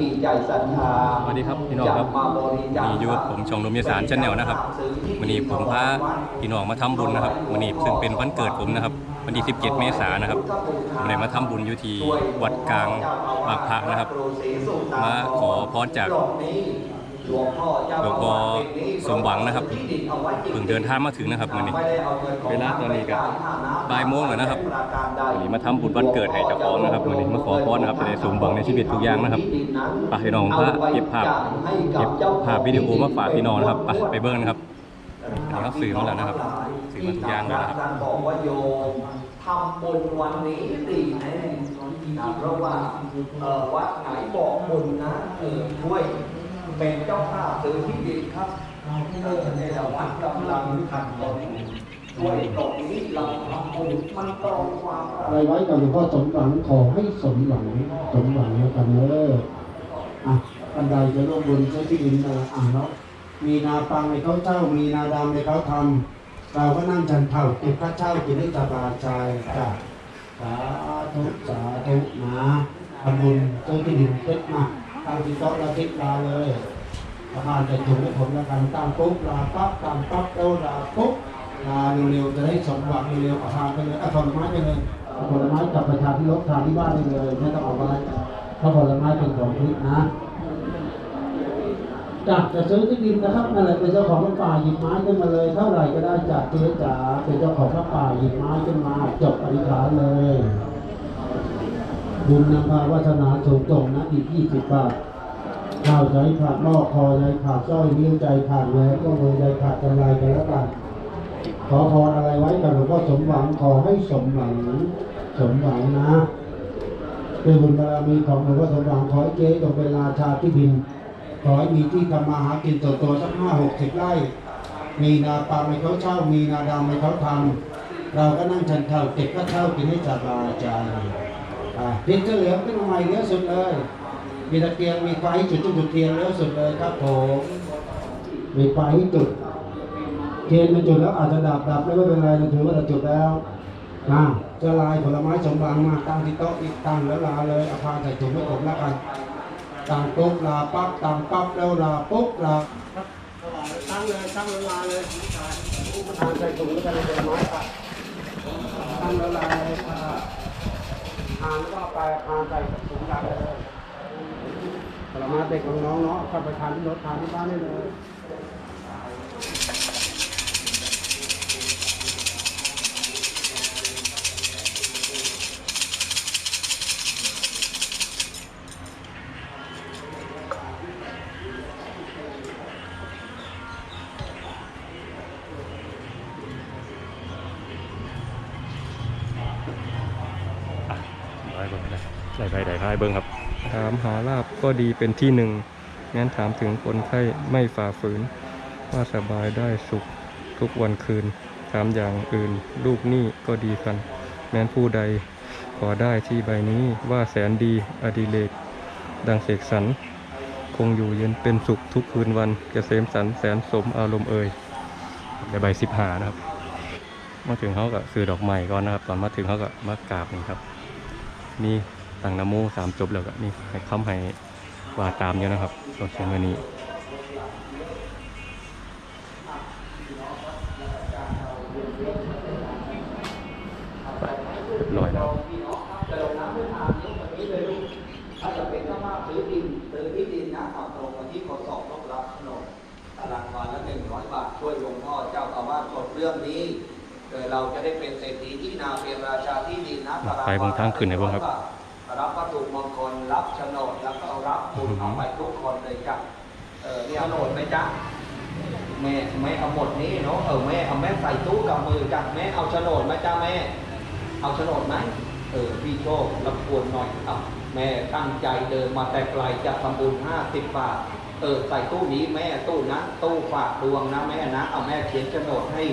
ปีใจสัญญาสวัสดีครับพี่น้องครับมียุบผมชองลมยสารชั้นแนวนะครับวันนี้ผมพาพี่น้องมาทำบุญนะครับวันนี้ซึ่งเป็นวันเกิดผมนะครับวันที่ 17 เมษายนนะครับผมเลยมาทำบุญอยู่ที่วัดกลางปากพระนะครับ มาขอพรจาก หลวงพ่อเจ้าหลวงพ่อสมหวังนะครับเพิ่งเดินทางมาถึงนะครับวันนี้เวลาตอนนี้ก็บ่ายโมงแล้วนะครับวันนี้มาทำบุญวันเกิดให้เจ้าของนะครับวันนี้มาขอพรนะครับจะได้สมหวังในชีวิตทุกอย่างนะครับไปพี่น้องพระเก็บภาพเก็บภาพวิดีโอมาฝากพี่น้องนะครับไปไปเบิ้งนะครับอันนี้เขาซื้อมาแล้วนะครับซื้อมาทุกอย่างแล้วนะครับท่านบอกว่าโยมทำบุญวันนี้ดีแน่นะเพราะว่าเอ่อวัดไหนบอกบุญนะเออช่วย เป็นเจ้าภาพซื้อที่ดินครับเออเนี่ยวัดกำลังทำบุญช่วยตรงนี้เราทำบุญมันตรงความอะไรไว้กับหลวงพ่อสมหวังขอให้สมหวังสมหวังแล้วกันเนอะอะกันใดจะร่วมบุญใช้ที่ดินมาอ่านแล้วมีนาปังในเขาเจ้า มีนาดำในเขาทำเราก็นั่งจันเผ่าเก็บค่าเช่ากินได้สบายใจจ้ะสาธุสาธุนะทำบุญใช้ที่ดินเพ็ดมา ตั้งที่โต๊ะแล้วทิศลาเลยประมาณจะถึงให้ผมแล้วกันตั้งปุ๊บลาปั๊บตั้งปั๊บแล้ลาปุ๊บลาเร็วๆจะได้สมหวังเร็วๆอาทานไปเลยอาผลไม้ไปเลยผลไม้กลับไปทานที่รถทานที่บ้านได้เลยไม่ต้องเอาไว้เพราะผลไม้เป็นของทิพย์นะจากจะซื้อที่ดินนะครับนั่นแหละเป็นเจ้าของป่าหยิบไม้ขึ้นมาเลย เท่าไหร่ก็ได้จากเจ๊จ๋าเป็นเจ้าของป่าหยิบไม้ขึ้นมาจบอธิษฐานเลย บุญนำพาวาสนาสูงส่งนะอีกยี่สิบบาทข้าวใจขาดหม้อคอใจขาดสร้อยนิ้วใจขาดแหวนก็มือใจขาดกำไรกันแล้วกันขอพรอะไรไว้กับหลวงพ่อสมหวังขอให้สมหวังสมหวังนะด้วยบุญบารมีของหลวงพ่อสมหวังขอให้เจ๊จงเป็นราชาที่ดินขอให้มีที่ทำมาหากินตัวตัวสักห้าหกสิบไร่ มีนาปาล์มให้เขาเช่า มีนาดำให้เขาทำเราก็นั่งชันเท่าเก็บก็เท่ากินให้สบายใจ ดินจะเหลืองขึ้นมาใหม่เยอะสุดเลย มีตะเกียงมีไฟจุดจุดจุดเทียนเยอะสุดเลยครับผมมีไฟจุดเทียนมันจุดแล้วอาจจะดับดับแล้วไม่เป็นไรเราถือว่าเราจุดแล้วนะจะลายผลไม้สมบังมาตั้งที่โต๊ะอีกตั้งแล้วลาเลยเอาพานใส่ถุงให้ผมแล้วกันตั้งปุ๊บลาปั๊บตั้งปั๊บแล้วลาปุ๊บลาตั้งเลยตั้งแล้วลาเลยพานใส่ถุงแล้วกันเลยผลไม้ไปตั้งแล้วลาเลย ทานแล้วก็ไปทานใส่ถุงลาไปเลยผลไม้เด็กของน้องเนาะเข้าไปทานที่รถทานที่บ้านได้เลย ลาบก็ดีเป็นที่หนึ่งงั้นถามถึงคนไข้ไม่ฝ่าฝืน ว่าสบายได้สุขทุกวันคืน ถามอย่างอื่น ลูกหนี้ก็ดีกัน แม้นผู้ใดขอได้ที่ใบนี้ว่าแสนดีอดิเลก ดังเสกสรรคงอยู่เย็นเป็นสุขทุกคืนวันเกษมสันแสนสมอารมณ์เอ่ยในใบสิบหานะครับ มาถึงเขาก็ซื้อดอกไม้ก่อนนะครับ ตอนมาถึงเขาก็มากราบนี่ครับ มี ต่างนโมสามจบแล้วก็นี่ให้คำให้ว่าตามเยอะนะครับตัวเขียนไว้นี้ไปเรียบร้อยแล้วถ้าจะเป็นเจ้าภาพซื้อดินซื้อที่ดินนะเอาตรงมาที่ขอสอบต้องรับโฉนดตารางวาละหนึ่งร้อยบาทช่วยหลวงพ่อเจ้าอาวาสกดเรื่องนี้โดเราจะได้เป็นเศรษฐีที่นาเป็นราชาที่ดินนะตารางไปบางทางขึ้นไหนบ้างครับ เอาไปทุกคนเลยจ้ะเออเนี่ยโฉนดไหมจ๊ะแม่แม่เอาหมดนี้เนาะเออแม่เอาแม่ใส่ตู้กับมือจ้ะแม่เอาโฉนดไหมจ้ะแม่ เอาโฉนดไหมเออพี่โชครบกวนหน่อยอะแม่ตั้งใจเดินมาแต่ไกลจะทำบุญห้าสิบบาทเออใส่ตู้นี้แม่ตู้นั้นตู้ฝากดวงนะแม่นะเอาแม่เขียนโฉนดให้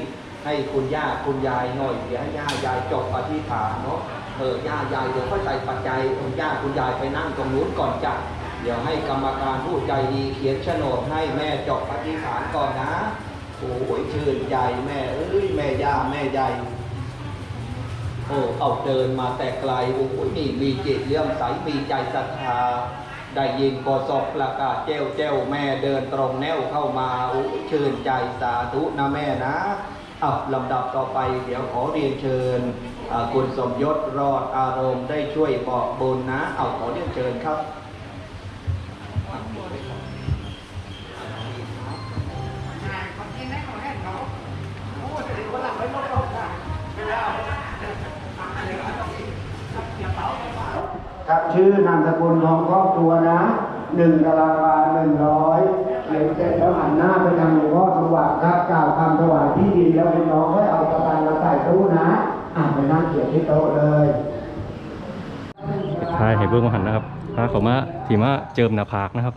ให้คุณย่าคุณยายหน่อยเดี๋ยวให้ย่ายายจบอธิษฐานเนาะเออย่ายายเดี๋ยวค่อยใส่ปัจจัยคุณย่าคุณยายไปนั่งตรงนู้นก่อนจ้ะ เดี๋ยวให้กรรมการผู้ใจดีเขียนโฉนดให้แม่จบอธิษฐานก่อนนะโอ้ยชื่นใจแม่เอ้ยแม่ย่าแม่ยายโอ้เอาเดินมาแต่ไกลโอ้ยนี่มีจิตเลื่อมใสมีใจศรัทธาได้ยินโกศกประกาศเจ้วเจ้วแม่เดินตรงแนวเข้ามาโอุชื่นใจสาธุนะแม่นะเอาลำดับต่อไปเดี๋ยวขอเรียนเชิญคุณสมยศรอดอารมณ์ได้ช่วยบอกบุญนะ เอาขอเรียนเชิญครับ ครับชื่อนามสกุลของครอบครัวนะหนึ่งตารางวาหนึ่งร้อยเขียนเสร็จแล้วหันหน้าไปทางหลวงพ่อสวัสดิ์ครับกล่าวคำถวายที่ดินแล้วน้องค่อยเอาตางค์มาใส่ตู้นะอ่านไปนั่งเขียนที่โต๊ะเลยทายให้เบิ่งมาหันนะครับพาเขามาถีมาเจิมนาผากนะครับ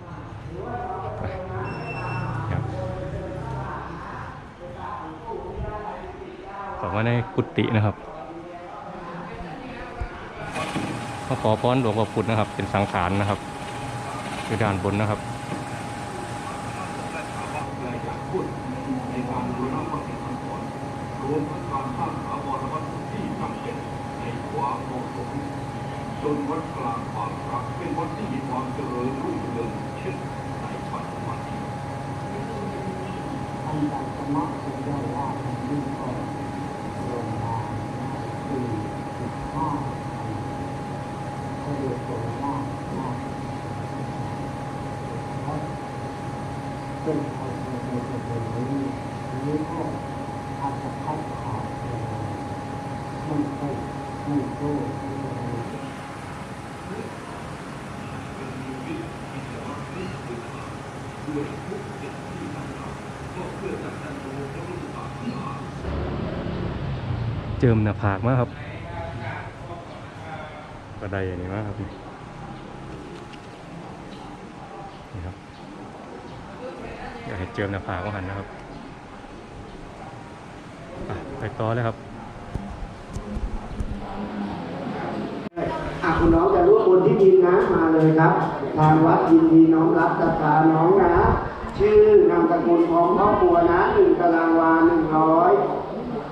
เข้ามาในกุฏินะครับ มาขอพรหลวงพ่อพุธนะครับ เป็นสังขารนะครับอยู่ด้านบนนะครับจนวัดกลางความรักเป็นวัดที่มีความเจริญรุ่งเรืองเช่นในปัจจุบันอันดับสมะสุดยอดว่าอันนี้ก็ลงมาสี่สิบห้าก็เรียกตัวมากมาก เป็นคนเดียวกันนี้นี้ก็อาจจะคัดขาดเลยไม่ค่อยไม่โตไม่อะไรเจิมหน้าผากมากครับกระไดอันนี้มากครับนี่ครับ อยากให้เจิมหน้าผากมาหันนะครับไปต่อเลยครับอะคุณน้องจะร่วมบุญที่ดินนะมาเลยครับ ทางวัดยินดีน้องรับศรัทธาน้องนะ ชื่อนามสกุลของครอบครัวนะหนึ่งตารางวาหนึ่งร้อย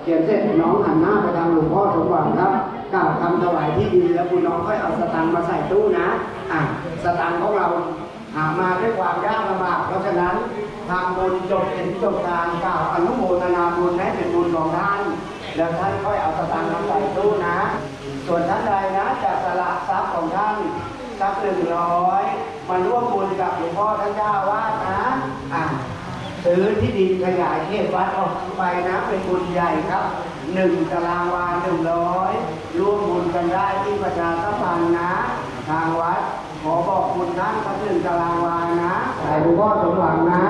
เขียนเสร็จน้องหันหน้าไปทางหลวงพ่อสมหวังครับกล่าวคำถวายที่ดินแล้วคุณน้องค่อยเอาสตังค์มาใส่ตู้นะ อะสตังค์ของเราหามาด้วยความยากลำบากเพราะฉะนั้น ทางบุญจบเป็นจบทางกล่าวอนุโมทนาบุญให้เป็นบุญของท่าน แล้วท่านค่อยเอาสตังค์มาใส่ตู้นะ ส่วนท่านใดนะจะสละทรัพย์ของท่านสักหนึ่งร้อยมาร่วมบุญกับหลวงพ่อท่านเจ้าวาดนะอะซื้อที่ดินขยายเขตวัดออกไปนะเป็นบุญใหญ่ครับหนึ่งตารางวาหนึ่งร้อยร่วมบุญกันได้ที่ประชาสัมพันธ์นะ ทางวัด ขอบอกคุณท่านสักหนึ่งตารางวานะใส่หลวงพ่อสมหวังนะ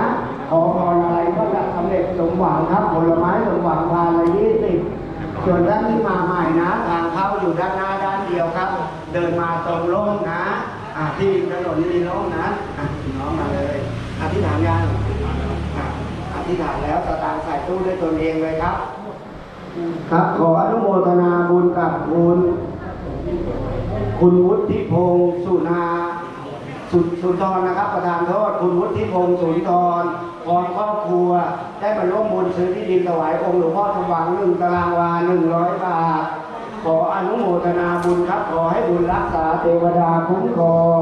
ขอพรอะไรก็จะสำเร็จสมหวังครับ ผลไม้สมหวังพานละยี่สิบส่วนท่านที่มาใหม่นะ ทางเข้าอยู่ด้านหน้าด้านเดียวครับ เดินมาตรงร่มนะอ่าที่ถนนมีร่มนะอะน้องมาเลย อธิษฐานยังอธิษฐานแล้วสตางใส่ตู้ด้วยตนเองเลยครับ ครับขออนุโมทนาบุญกับคุณ คุณวุฒิพงศ์สุนาสุสุนทรนะครับ ประธานโทษคุณวุฒิพงศ์สุนทรพร้อมครอบครัว ได้มาร่วมบุญซื้อที่ดินถวายองค์หลวงพ่อสมหวังหนึ่งตารางวาหนึ่งร้อยบาท ขออนุโมทนาบุญครับ ขอให้บุญรักษาเทวดาคุ้มครอง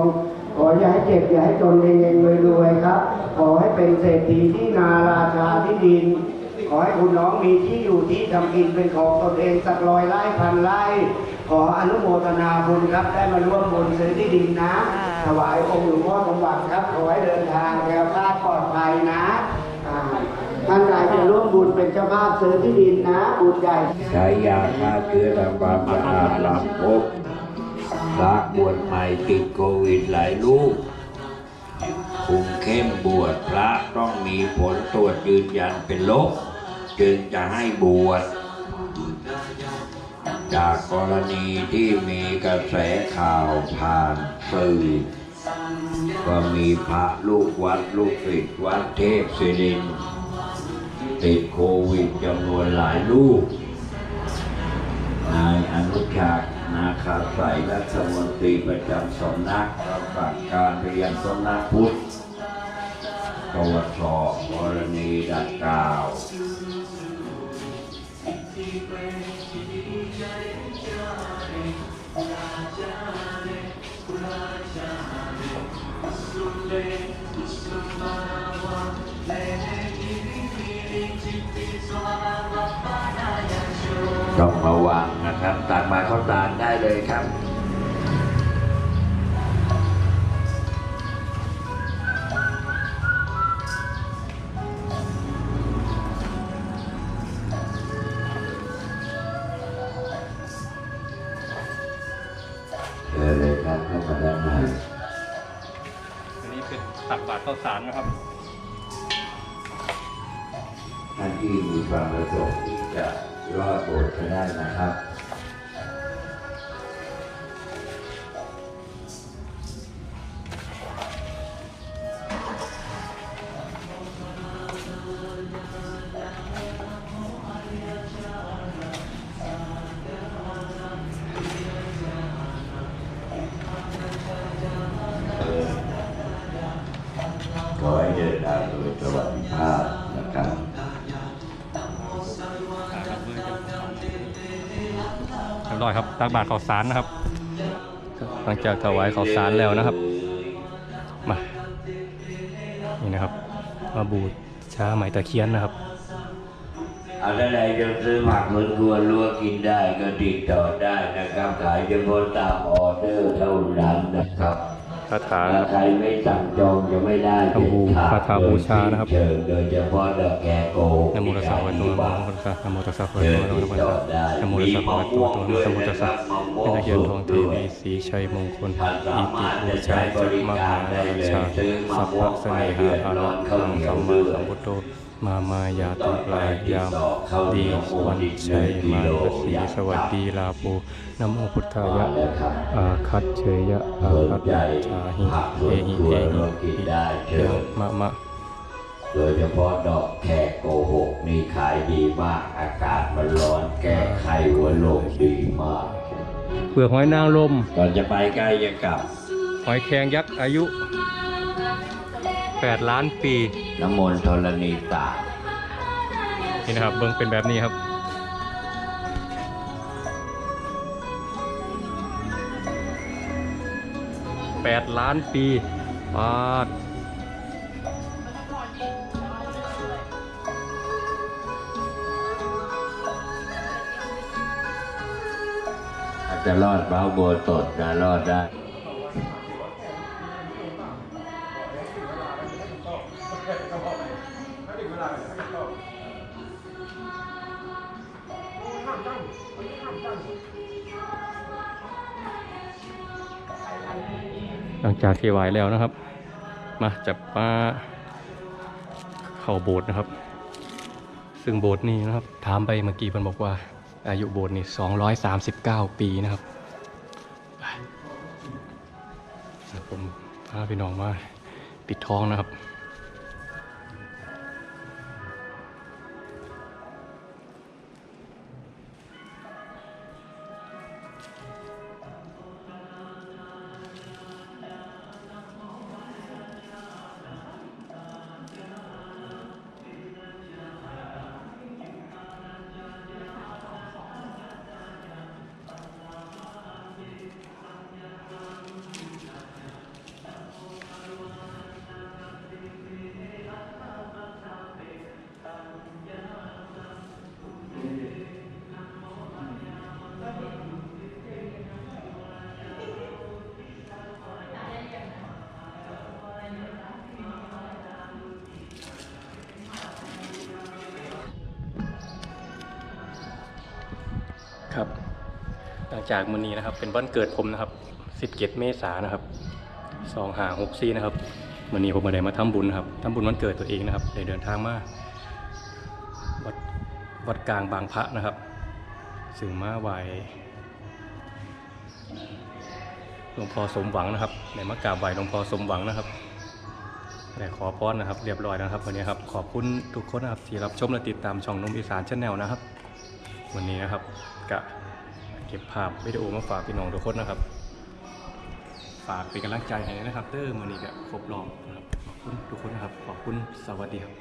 ขออย่าให้เจ็บอย่าให้จนเองๆรวยๆครับ ขอให้เป็นเศรษฐีที่นาราชาที่ดิน ขอให้คุณน้องมีที่อยู่ที่ทำกินเป็นของตนเองสักร้อยไร่พันไร่ ขออนุโมทนาบุญครับ ได้มาร่วมบุญซื้อที่ดินนะ ถวายองค์หลวงพ่อสมบัติครับ ขอให้เดินทางแคล้วคลาดปลอดภัยนะอ่าท่านใดจะร่วมบุญเป็นเจ้าภาพซื้อที่ดินนะ บุญใหญ่ใช้ยาฆ่าเชื้อทำความสะอาดหลังพบพระบวชใหม่ติดโควิดหลายลูกคุมเข้มบวชพระต้องมีผลตรวจยืนยันเป็นลบจึงจะให้บวช จากกรณีที่มีกระแสข่าวผ่านสื่อว่ามีพระลูกวัดลูกศิษย์วัดเทพศิริน ติดโควิดจำนวนหลายลูก นายอนุชานาคาใสรัฐมนตรีประจำสำนักรับสั่งการไปยังสำนักพุทธตรวจสอบกรณีดังกล่าว ต้องระวังนะครับตักมาเข้าตาได้เลยครับ ยบร้อยครับตักบาตรข้าวสารนะครับหลังจากถวายข้าวสารแล้วนะครับมานี่นะครับมาบูชาไหมตะเคียนนะครับอะไรใดจะซื้อหมักเหมือนกวนลวกกินได้ก็ติดต่อได้นะครับ ขายเฉพาะตามออเดอร์เท่านั้นนะครับ คาถาถ้าใครไม่สั่งจองจะไม่ได้ทำบูเด็ดขดคาถาบูชานะครับเชิญโดยเฉพาะดอกแกโกนะโมตัสสะภะคะวะโตอะระหะโตสัมมาสัมพุทธัสสะนะโมตัสสะภะคะวะเชิญโตอะระติดหะโตต่อสัมมาได้นะโมมีตัสสะมะภะคะวะโตม่วงอะด้วยระหะโตนะคสัรัมบมะม่วเป็นงตะเคียนทองเทด้ววียสีชัยมงคลท่านสาอิมารถติจะบูใช้ชาบริมการหาได้ราเลยชาซื้อมะสัพม่วพะงเสไปน่เดืหาอดอาร้รัอนงข้าวสัเหนียวมด้มาวยสัมพุทโธ มามายาติลายามดีวันชัยมานสสีสวัสดีลาภูนะโมพุทธายะอาคัตเชยะอาคัตชาหิเอหิเอหิปิยะมะมะโดยเฉพาะดอกแขกโกหกนี่ขายดีมากอากาศมันร้อนแก้ไขหัวโลงดีมาก เปลือกหอยนางรมก่อนจะไปใกล้จะกลับ หอยแครงยักษ์อายุ 8 ล้านปี น้ำมนต์ธรณีตานี่นะครับเบิ้งเป็นแบบนี้ครับ 8 ล้านปีปาดอาจจะรอดเบ้าโบวตดนะรอดได้ หลังจากที่ไหวแล้วนะครับ มาจับปลาเข่าโบสถ์นะครับ ซึ่งโบสถ์นี้นะครับ ถามไปเมื่อกี้มันบอกว่า อายุโบสถ์นี่239 ปีนะครับไปเดี๋ยวผมพาพี่น้องมาปิดท้องนะครับ จากมื้อนี้นะครับ เป็นวันเกิดผมนะครับ17เมษายนนะครับ2 5 6 4นะครับมื้อนี้ผมมาได้มาทำบุญนะครับทำบุญวันเกิดตัวเองนะครับได้เดินทางมาวัดวัดกลางบางพระนะครับซึ่งมาไหวหลวงพ่อสมหวังนะครับในมากราบไหวหลวงพ่อสมหวังนะครับได้ขอพรนะครับ เรียบร้อยนะครับวันนี้ครับขอบคุณทุกคนนะครับที่รับชมและติดตามช่องนุ่มอีสานชาแนลนะครับ วันนี้นะครับกะ ก็บภาพวิดีโอมาฝากพี่น้องทุกคนนะครับ ฝากเป็นกำลังใจให้นะครับเตอร์มอนนี้ก็ครบรอบนะครับขอบคุณทุกคนนะครับขอบคุณสวัสดีครับ